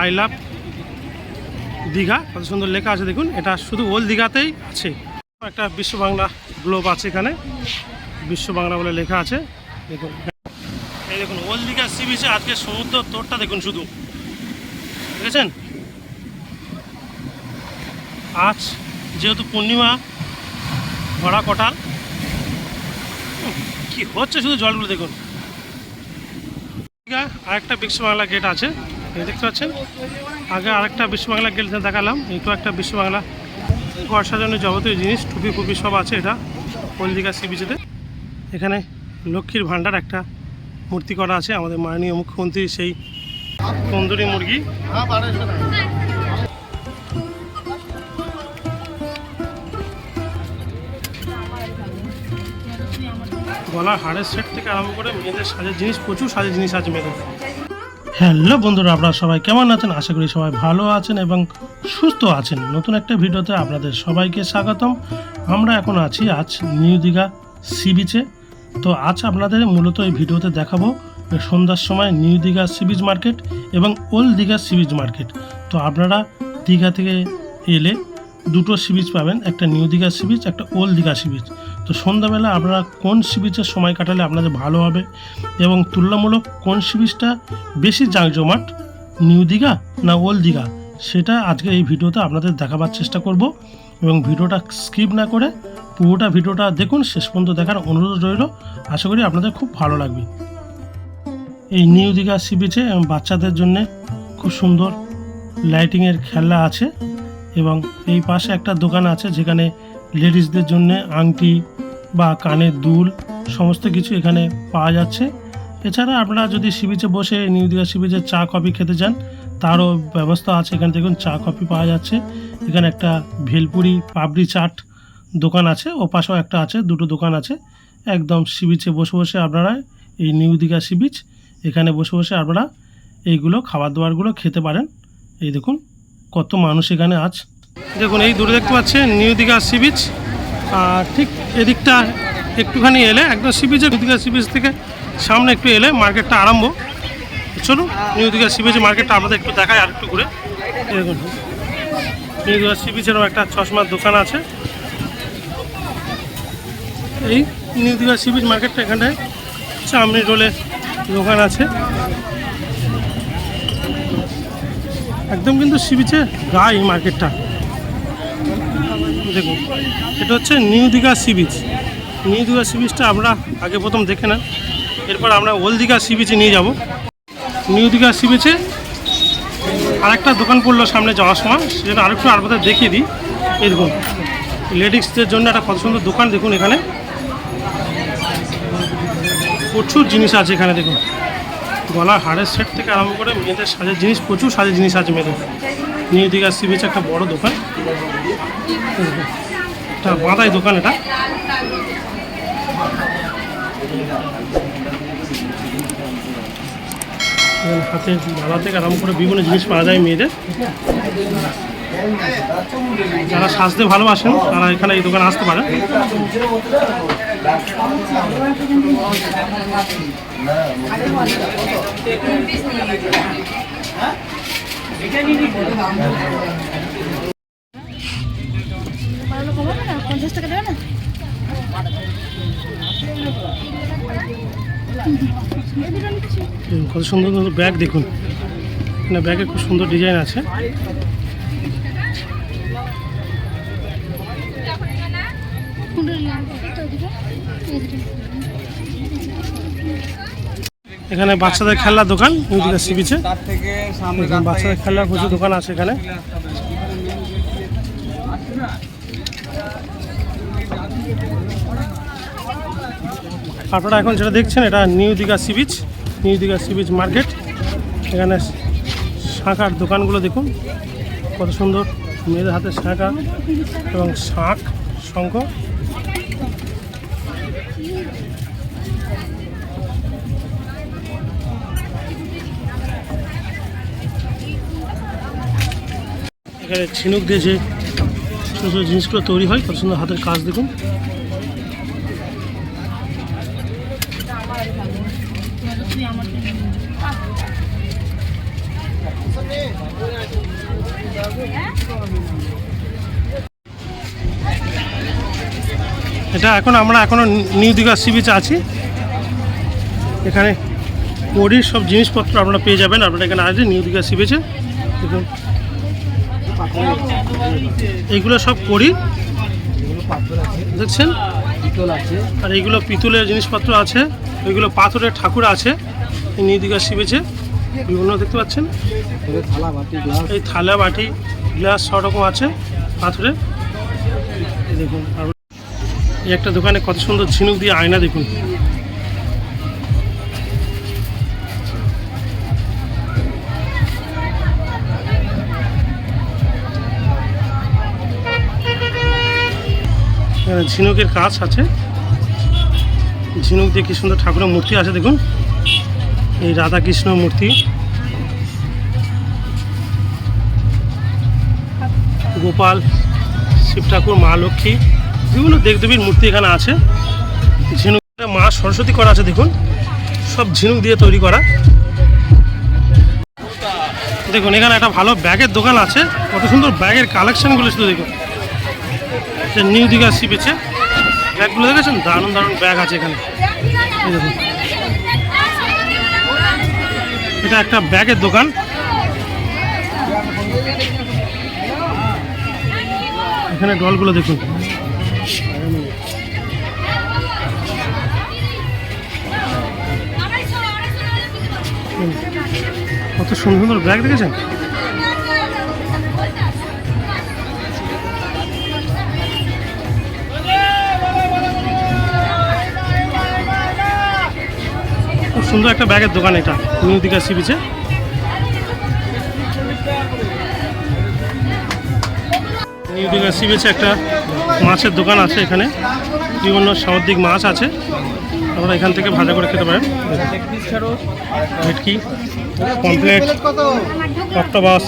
I love Digha, কত সুন্দর লেখা আছে দেখুন। এটা শুধু ওল্ড দীঘাতেই আছে। একটা বিশ্ব বাংলা গ্লোব আছে এখানে। বিশ্ব বাংলা বলে লেখা আছে। দেখুন। এই দেখুন, ওল্ড দীঘা সি বিচে আজকে সমুদ্র তোরটা দেখুন শুধু। দেখেছেন? আজ যেহেতু পূর্ণিমা, ভরা কটাল কি হচ্ছে শুধু জলগুলো দেখুন। আরেকটা বিশ্ব বাংলা গেট আছে। দেখতে পাচ্ছেন? আগে আরেকটা বিশ্ব বাংলা গেট দেখালাম এইটা একটা বিশ্ব বাংলা ঘর সাজানোর যাবতীয় জিনিস, টুপি ফুপি সব আছে এটা হলদিঘা সি বিচেতে এখানে লক্ষ্মীর ভাণ্ডার একটা মূর্তি করা আছে, আমাদের মাননীয় মুখ্যমন্ত্রী সেই তন্দুরি মুরগি। গলার হাড়ের সেট থেকে আরম্ভ করে মেয়েদের সাজের জিনিস, প্রচুর সাজের জিনিস আছে মেয়েদের। হ্যালো বন্ধুরা, আপনারা সবাই কেমন আছেন? আশা করি সবাই ভালো আছেন এবং সুস্থ আছেন। নতুন একটা ভিডিওতে আপনাদের সবাইকে স্বাগতম। আমরা এখন আছি আজ নিউ দীঘা সি বিচে। তো আজ আপনাদের মূলত এই ভিডিওতে দেখাবো সন্ধ্যার সময় new Digha sea beach market এবং old Digha sea beach market. তো আপনারা দীঘা থেকে এলে দুটো সি বিচ পাবেন, একটা নিউ দীঘা সি বিচ, একটা ওল্ড দীঘা সি বিচ। তো সন্ধ্যাবেলা আপনারা কোন সি বিচের সময় কাটালে আপনাদের ভালো হবে? এবং তুলনামূলক কোন সি বিচটা বেশি জাঁকজমাট, নিউ দীঘা না ওল্ড দীঘা? সেটা আজকে এই ভিডিওতে আপনাদের দেখাবার চেষ্টা করব। এবং ভিডিওটা স্কিপ না করে পুরোটা ভিডিওটা দেখুন, শেষ পর্যন্ত দেখার অনুরোধ রইল। আশা করি আপনাদের খুব ভালো লাগবে। এই নিউ দীঘা সি বিচে বাচ্চাদের জন্য খুব সুন্দর লাইটিংয়ের খেলনা আছে এবং এই পাশে একটা দোকান আছে যেখানে লেডিসদের জন্য আংটি বা কানের দুল সমস্ত কিছু এখানে পাওয়া যাচ্ছে। এছাড়া আপনারা যদি সি বিচে বসে, নিউ দীঘা সি বিচে চা, কফি খেতে চান, তারও ব্যবস্থা আছে। এখানে দেখুন চা, কফি পাওয়া যাচ্ছে। এখানে একটা ভেলপুরি পাবড়ি চাট দোকান আছে। ও পাশেও একটা আছে, দুটো দোকান আছে। একদম সি বিচে বসে বসে আপনারা এই নিউ দীঘা সি বিচ এখানে বসে বসে আপনারা এইগুলো খাবার দাবারগুলো খেতে পারেন। এই দেখুন, কত মানুষ এখানে আজ দেখুন, এই দূরে দেখতে পাচ্ছেন, নিউ দীঘা সি বিচ। আর ঠিক এদিকটা একটুখানি এলে, একদম সি বিচের দীঘা সি বিচ থেকে সামনে একটু এলে মার্কেটটা আরম্ভ। চলুন, নিউ দীঘা সি বিচের মার্কেটটা আমাদের একটু দেখায় আর একটু ঘুরে। দেখুন, নিউ দীঘা সি বিচেরও একটা চশমার দোকান আছে। এই নিউ দীঘা সি বিচ মার্কেটটা এখানটায় চামড়ি রোলের দোকান আছে। একদম কিন্তু সি বিচের গায়ে এই মার্কেটটা। দেখুন, এটা হচ্ছে new Digha sea beach. New Digha sea বিচটা আমরা আগে প্রথম দেখে নেন। এরপর আমরা ওল্ড দীঘা সি বিচে নিয়ে যাব। নিউ দীঘা সি বিচে আরেকটা দোকান পড়ল সামনে যাওয়ার সময়, সেটা আরেকটু আপনাদের দেখিয়ে দিই। এরকম লেডিসদের জন্য একটা কত সুন্দর দোকান দেখুন এখানে। প্রচুর জিনিস আছে এখানে, দেখুন। গলার হাড়ের সেট থেকে আরম্ভ করে মেয়েদের সাজের জিনিস, প্রচুর সাজের জিনিস আছে মেয়েদের। নিউ দীঘা সি বিচে একটা বড় দোকান। বাঁধাই দোকান এটা? হাতে বাঁধা থেকে আরম্ভ করে বিভিন্ন জিনিস পাওয়া যায় মেয়েদের। যারা সাজতে ভালোবাসেন, তারা এখানে এই দোকানে আসতে পারেন। ভালো পঞ্চাশ টাকা দেবে না? কত সুন্দর সুন্দর ব্যাগ দেখুন। এখানে ব্যাগে খুব সুন্দর ডিজাইন আছে। এখানে বাচ্চাদের খেলনার দোকান ওইদিকে সি বিচে বাচ্চাদের খেলনার প্রচুর দোকান আছে এখানে। আপনারা এখন যেটা দেখছেন, এটা new Digha sea beach new Digha sea beach market এখানে শাঁখার দোকানগুলো দেখুন, কত সুন্দর। মেয়েদের হাতে শাঁখা এবং শাঁখ, শঙ্খ। এখানে ঝিনুক দিয়ে যে জিনিসগুলো তৈরি হয়, কত সুন্দর হাতের কাজ দেখুন তুই আমার এটা এখন আমরা এখনও নিউ দীঘা সি বিচে আছি। এখানে কড়ির সব জিনিসপত্র আপনারা পেয়ে যাবেন, আপনারা এখানে আসলে নিউ দীঘা সি বিচে দেখুন। এইগুলো সব আছে দেখছেন? আর এইগুলো পিতলের জিনিসপত্র আছে ওইগুলো পাথরের ঠাকুর আছে নিউ দীঘা সি বিচে বিভিন্ন দেখতে পাচ্ছেন? এই থালা বাটি গ্লাস সব রকম আছে পাথরের দেখুন এই একটা দোকানে কত সুন্দর ঝিনুক দিয়ে আয়না দেখুন। ঝিনুকের কাজ আছে। ঝিনুক দিয়ে কি সুন্দর ঠাকুরের মূর্তি আছে দেখুন। এই রাধা কৃষ্ণ মূর্তি। গোপাল, শিব ঠাকুর, মা লক্ষ্মী। বিভিন্ন দেবদেবীর মূর্তি এখানে আছে। ঝিনুক মা সরস্বতী করা আছে, দেখুন। সব ঝিনুক দিয়ে তৈরি করা। দেখুন, এখানে একটা ভালো ব্যাগের দোকান আছে। কত সুন্দর ব্যাগের কালেকশনগুলো শুধু দেখুন। নিউ দীঘা বিচে ব্যাগগুলো দেখেছেন? দারুণ দারুণ ব্যাগ আছে এখানে। এটা একটা ব্যাগের দোকান। এখানে ডলগুলো দেখুন। সুন্দর সুন্দর ব্যাগ দেখেছেন? খুব সুন্দর একটা ব্যাগের দোকান এটা নিউ দীঘা সি বিচে। নিউ দীঘা সি বিচে একটা মাছের দোকান আছে এখানে। বিভিন্ন সামুদ্রিক মাছ আছে। আপনারা এখান থেকে ভাজা করে খেতে পারেন। ভেটকি। কমপ্লেট অক্টোবাস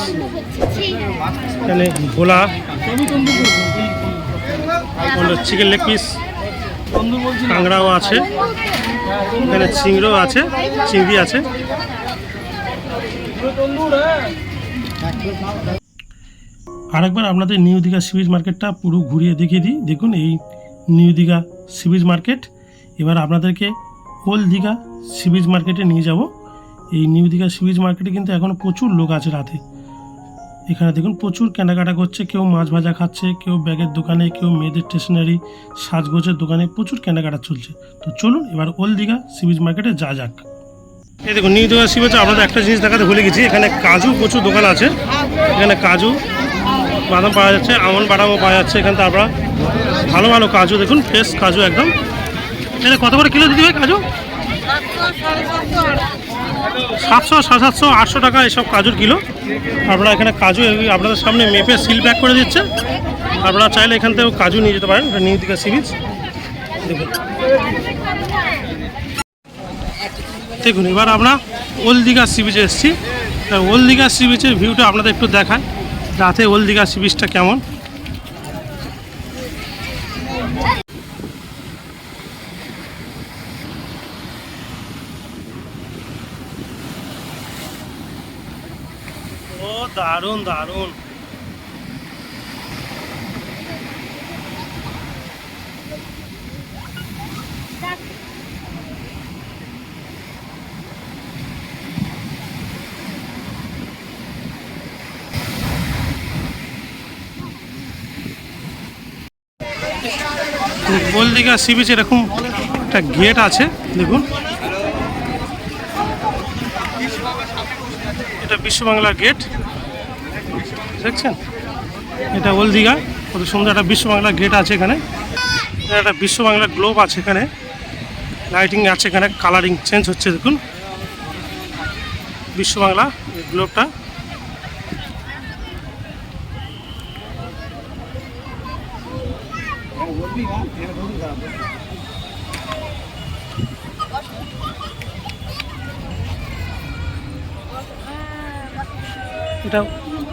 এখানে ভোলা চিকেন লেগ পিস, কাঁকড়াও আছে, এখানে চিংড়ো আছে, চিংড়ি আছে। আরেকবার আপনাদের নিউ দীঘা সিবিজ মার্কেটটা পুরো ঘুরিয়ে দেখিয়ে দিই। দেখুন এই নিউ দীঘা সিবিজ মার্কেট। এবার আপনাদেরকে ওল্ড দীঘা সিবিজ মার্কেটে নিয়ে যাব। এই নিউ দীঘা সিবিজ মার্কেটে কিন্তু এখনও প্রচুর লোক আছে রাতে। এখানে দেখুন প্রচুর কেনাকাটা করছে, কেউ মাছ ভাজা খাচ্ছে, কেউ ব্যাগের দোকানে, কেউ মেয়েদের স্টেশনারি সাজগোজের দোকানে প্রচুর কেনাকাটা চলছে। তো চলুন এবার ওল্ড দীঘা সিবিজ মার্কেটে যা যাক। এই দেখুন, নিউ দীঘা সি বিচে আপনাদের একটা জিনিস দেখাতে ভুলে গেছি, এখানে কাজু প্রচুর দোকান আছে। এখানে কাজু, বাদাম পাওয়া যাচ্ছে, আমন বাদামও পাওয়া যাচ্ছে, এখানে তারপর ভালো ভালো কাজু, দেখুন ফ্রেশ কাজু একদম। এটা কত করে কিলো দিতে হয় কাজু? সাতশো, সাড়ে সাতশো, আটশো টাকা এসব কাজুর কিলো। আপনারা এখানে কাজু আপনাদের সামনে মেপে সিল প্যাক করে দিচ্ছে। আপনারা চাইলে এখান থেকেও কাজু নিয়ে যেতে পারেন, নিউ দীঘা সি বিচ দেখুন। দেখুন, এবার আমরা ওল দীঘা সি বিচে এসেছি। ওল দীঘা সি বিচের ভিউটা আপনাদের একটু দেখায় রাতে ওল্ড দীঘা সি বিচটা কেমন ও দারুণ দারুণ। গোলদিঘা সি বিচ এরকম একটা গেট আছে দেখুন। এটা বিশ্ববাংলার গেট। দেখছেন? এটা ওল দীঘা কত সুন্দর একটা বিশ্ববাংলার গেট আছে এখানে। একটা বিশ্ববাংলার গ্লোব আছে এখানে। লাইটিং আছে এখানে কালারিং চেঞ্জ হচ্ছে, দেখুন। বিশ্ববাংলা গ্লোবটা এটা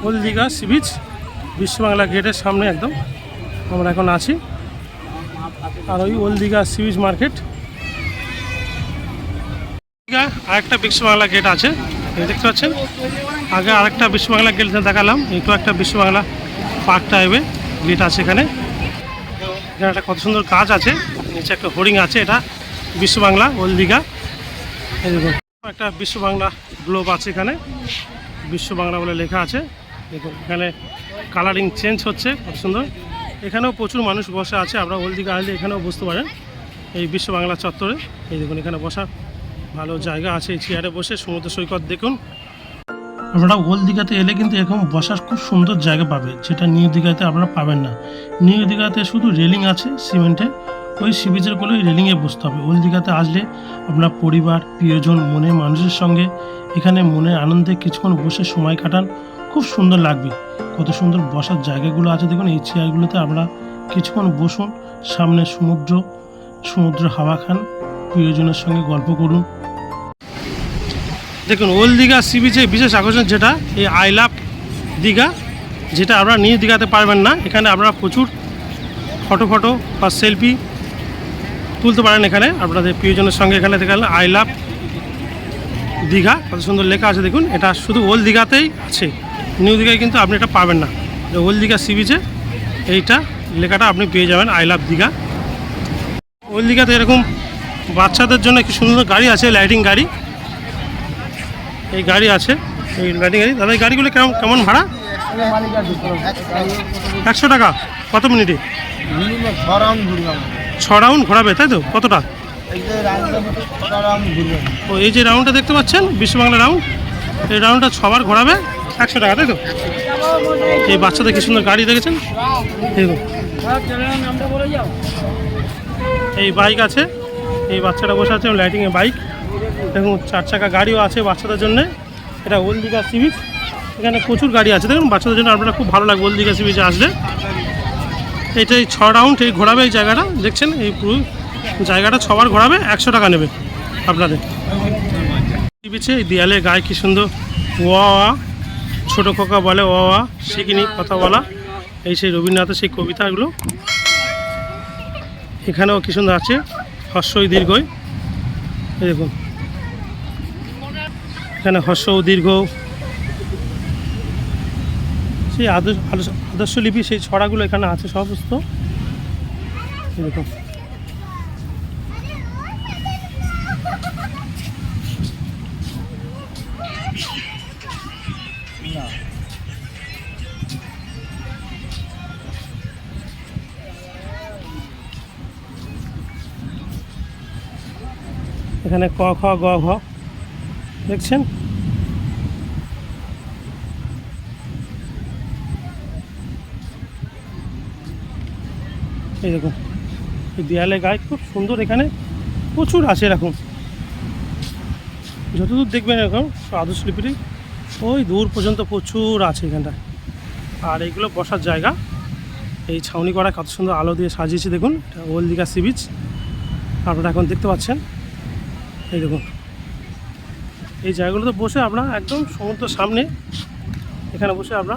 ওল দীঘা সি বিচ বিশ্ববাংলা গেটের সামনে একদম। আমরা এখন আছি। আর ওই old Digha sea beach market. Digha, আরেকটা বিশ্ববাংলা গেট আছে দেখতে পাচ্ছেন? আগে আরেকটা বিশ্ববাংলা গেট দেখালাম একটু একটা বিশ্ববাংলা পার্ক টাইপের গেট আছে এখানে। এখানে একটা কত সুন্দর গাছ আছে, নিচে একটা হোর্ডিং আছে, এটা বিশ্ববাংলা ওল্ড দীঘা। একটা বিশ্ববাংলা গ্লোব আছে এখানে। বিশ্ববাংলা বলে লেখা আছে। দেখুন, এখানে কালারিং চেঞ্জ হচ্ছে কত সুন্দর। এখানেও প্রচুর মানুষ বসে আছে আমরা ওল্ড দীঘা আসলে এখানেও বসতে পারেন। এই বিশ্ব বাংলা চত্বরে, এই দেখুন, এখানে বসার ভালো জায়গা আছে, এই চেয়ারে বসে, সমুদ্র সৈকত দেখুন। আপনারা ওল দীঘাতে এলে কিন্তু এরকম বসার খুব সুন্দর জায়গা পাবে, যেটা নিউ দীঘাতে আপনারা পাবেন না। নিউ দীঘাতে শুধু রেলিং আছে সিমেন্টে ওই সি বিচেরগুলো রেলিংয়ে বসতে হবে। ওল্ড দীঘাতে আসলে আপনার পরিবার, প্রিয়জন, মনে, মানুষের সঙ্গে এখানে মনের আনন্দে কিছুক্ষণ বসে সময় কাটান। খুব সুন্দর লাগবে। কত সুন্দর বসার জায়গাগুলো আছে। দেখুন, এই চেয়ারগুলোতে আমরা কিছুক্ষণ বসুন। সামনে সমুদ্র সমুদ্র হাওয়া খান। প্রিয়জনের সঙ্গে গল্প করুন। দেখুন ওল্ড দীঘা সি বিচে বিশেষ আকর্ষণ যেটা, এই আই লাভ দীঘা, যেটা আপনারা নিজ দীঘাতে পারবেন না। এখানে আপনারা প্রচুর ফটো ফটো বা সেলফি তুলতে পারেন এখানে। আপনাদের প্রিয়জনের সঙ্গে এখানে দেখালেন আই লাভ দীঘা। কত সুন্দর লেখা আছে দেখুন। এটা শুধু ওল্ড দীঘাতেই আছে। নিউ দীঘায় কিন্তু আপনি এটা পাবেন না। ওল্ড দীঘা সি বিচে এইটা লেখাটা আপনি পেয়ে যাবেন, আই লাভ দীঘা। ওল্ড দীঘাতে এরকম বাচ্চাদের জন্য একটি সুন্দর গাড়ি আছে, লাইটিং গাড়ি। এই গাড়ি আছে, এই লাইটিং গাড়ি। দাদা, এই গাড়িগুলো কেমন কেমন ভাড়া? একশো টাকা। কত মিনিটে? ছ রাউন্ড ঘোরাবে, তাই তো? কতটা? ও, এই যে রাউন্ডটা দেখতে পাচ্ছেন, বিশ্ববাংলা রাউন্ড, এই রাউন্ডটা ছবার ঘোরাবে, একশো টাকা, তাই তো? এই বাচ্চাদের কি সুন্দর গাড়ি দেখেছেন? এই বাইক আছে, এই বাচ্চাটা বসে আছে লাইটিংয়ে বাইক। দেখুন, চার চাকা গাড়িও আছে বাচ্চাদের জন্য। এটা ওল্ড দীঘা সি বিচ এখানে প্রচুর গাড়ি আছে। দেখুন, বাচ্চাদের জন্য আপনারা খুব ভালো লাগবে ওল্ড দীঘা সি বিচে আসলে। এইটাই ছ রাউন্ড এই ঘোরাবে এই জায়গাটা, দেখছেন এই পুরো জায়গাটা ছবার ঘোরাবে, একশো টাকা নেবে আপনাদের। বিচে এই দেয়ালে গায়ে কি সুন্দর ওয়া ওয়া, ছোটো খোকা বলে ওয়া ওয়া শিখিনি কথা বলা। এই সেই রবীন্দ্রনাথের সেই কবিতাগুলো। এখানেও কি সুন্দর আছে হর্ষই দীর্ঘই। দেখুন। এখানে হর্ষ দীর্ঘ সেই আদর্শ লিপি সেই ছড়াগুলো এখানে আছে সমস্ত। এখানে ক খ গ ঘ। দেখছেন? এই দেখুন দেয়ালে গায়ে খুব সুন্দর এখানে প্রচুর আছে এরকম। যতদূর দেখবেন এরকম সব আদর্শ লিপিটি ওই দূর পর্যন্ত প্রচুর আছে এখানটা আর এইগুলো বসার জায়গা। এই ছাউনি করা কত সুন্দর আলো দিয়ে সাজিয়েছে দেখুন। এটা ওল্ড সি বিচ। আপনারা এখন দেখতে পাচ্ছেন। এই দেখুন। এই জায়গাগুলোতে বসে আমরা একদম সমুদ্রের সামনে এখানে বসে আমরা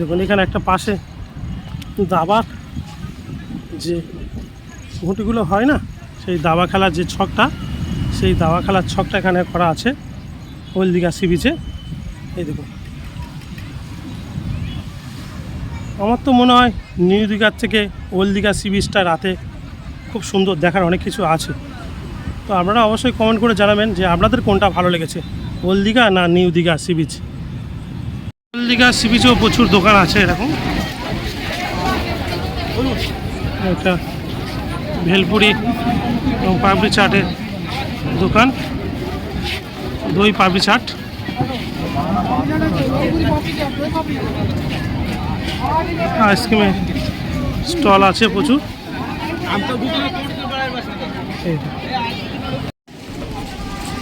দেখুন, এখানে একটা পাশে দাবার যে ঘুঁটিগুলো হয় না, সেই দাবা খেলার যে ছকটা, সেই দাবা খেলার ছকটা এখানে করা আছে ওল দীঘা সি বিচে। এই দেখুন। আমার তো মনে হয় নিউ দীঘার থেকে ওল্ড দীঘা সি বিচটা রাতে খুব সুন্দর দেখার অনেক কিছু আছে। তো আপনারা অবশ্যই কমেন্ট করে জানাবেন যে আপনাদের কোনটা ভালো লেগেছে ওল্ড দীঘা না new Digha sea beach? Old sea বিচেও প্রচুর দোকান আছে এরকম। একটা ভেলপুরি এবং পাপড়ি চাটের দোকান, দই পাপড়ি চাট। আইসক্রিমের স্টল আছে প্রচুর।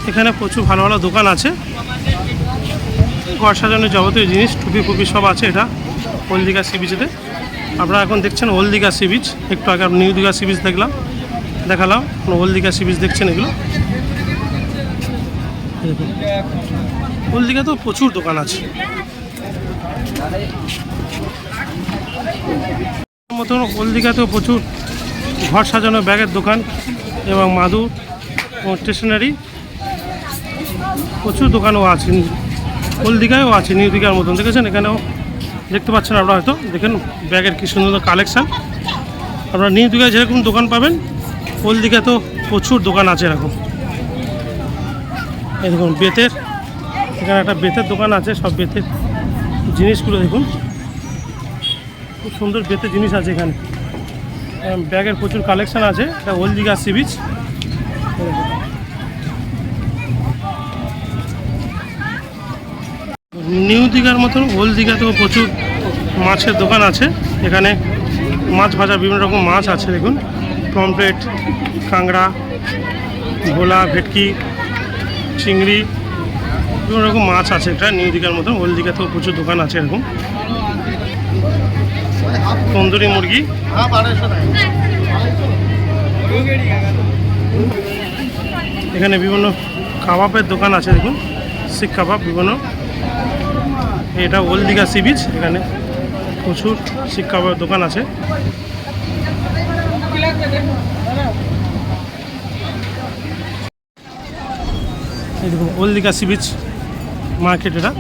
এখানে প্রচুর ভালো ভালো দোকান আছে। ঘর সাজানোর যাবতীয় জিনিস টুপি ফুপি সব আছে এটা দীঘা সি বিচেতে। আপনারা এখন দেখছেন ওল্ড দীঘা সি বিচ। একটু আগে নিউ দীঘা সি বিচ দেখলাম, দেখালাম ওল্ড দীঘা সি বিচ দেখছেন এগুলো। ওল্ড দীঘা তো প্রচুর দোকান আছে। মতন ওল্ড দীঘাতেও প্রচুর ঘর সাজানো ব্যাগের দোকান এবং মাদুর ও স্টেশনারি প্রচুর দোকানও আছে ওল দীঘায়ও আছে, নিউ দীঘার মতন, দেখেছেন? এখানেও দেখতে পাচ্ছেন আপনারা হয়তো। দেখেন, ব্যাগের কি সুন্দর কালেকশান আপনারা নিউ দীঘায় যেরকম দোকান পাবেন ওল দীঘা তো প্রচুর দোকান আছে এরকম। এই দেখুন, বেতের। এখানে একটা বেতের দোকান আছে, সব বেতের জিনিসগুলো দেখুন। খুব সুন্দর বেতের জিনিস আছে এখানে। ব্যাগের প্রচুর কালেকশান আছে। এটা ওল দীঘা সি বিচ। নিউ দীঘার মতন, ওল্ড দীঘাতেও প্রচুর মাছের দোকান আছে। এখানে মাছ ভাজা, বিভিন্ন রকম মাছ আছে, দেখুন। পমপ্লেট কাঁকড়া, ভোলা, ভেটকি, চিংড়ি, বিভিন্ন রকম মাছ আছে এটা নিউ দীঘার মতন, ওল্ড দীঘাতেও প্রচুর দোকান আছে এরকম। তন্দুরি মুরগি। এখানে বিভিন্ন কাবাবের দোকান আছে, দেখুন। শিখ কাবাব বিভিন্ন। এটা ওল্ড দীঘা সি বিচ, এখানে প্রচুর শিক্ষা দোকান আছে। Old Digha sea beach market এটা।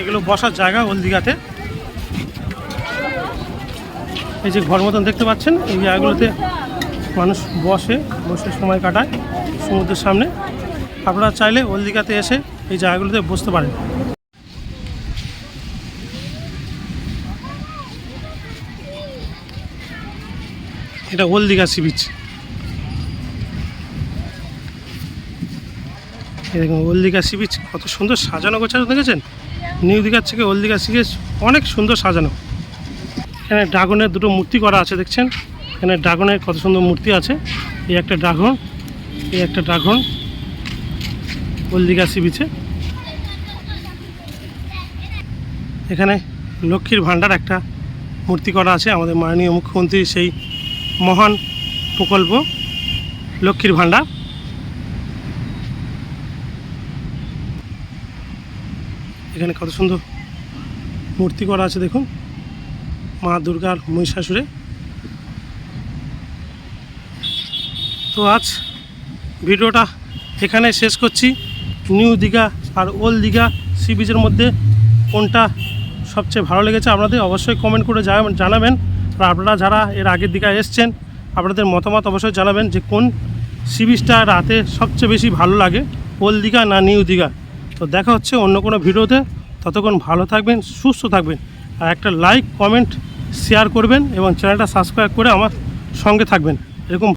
এগুলো বসার জায়গা ওল দীঘাতে। এই যে ঘর মতন দেখতে পাচ্ছেন, এই জায়গাগুলোতে মানুষ বসে বসে সময় কাটায় সমুদ্রের সামনে। আপনারা চাইলে ওল দীঘাতে এসে এই জায়গাগুলোতে বসতে পারেন। এটা ওল দীঘা সি বিচ। দেখুন ওল দীঘা সি বিচ কত সুন্দর সাজানো গোছানো, দেখেছেন? নিউ দীঘার থেকে ওল দীঘা সি বিচ অনেক সুন্দর সাজানো। এখানে ড্রাগনের দুটো মূর্তি করা আছে, দেখছেন? এখানে ড্রাগনের কত সুন্দর মূর্তি আছে। এই একটা ড্রাগন, এই একটা ড্রাগন। ওল দীঘা সি বিচে। এখানে লক্ষ্মীর ভাণ্ডার একটা মূর্তি করা আছে, আমাদের মাননীয় মুখ্যমন্ত্রীর সেই মহান প্রকল্প লক্ষ্মীর ভাণ্ডার। এখানে কত সুন্দর মূর্তি করা আছে, দেখুন। মা দুর্গার মহিষাসুরে। তো আজ ভিডিওটা এখানে শেষ করছি। নিউ দীঘা আর ওল্ড দীঘা সি বিচের মধ্যে কোনটা সবচেয়ে ভালো লেগেছে আপনাদের অবশ্যই কমেন্ট করে জানাবেন আর আপনারা যারা এর আগের দিকে এসছেন, আপনাদের মতামত অবশ্যই জানাবেন যে কোন সি বিচটা রাতে সবচেয়ে বেশি ভালো লাগে, ওল্ড দীঘা না নিউ দীঘা। তো দেখা হচ্ছে অন্য কোনো ভিডিওতে। ততক্ষণ ভালো থাকবেন, সুস্থ থাকবেন। আর একটা লাইক কমেন্ট শেয়ার করবেন এবং চ্যানেলটা সাবস্ক্রাইব করে আমার সঙ্গে থাকবেন। এরকম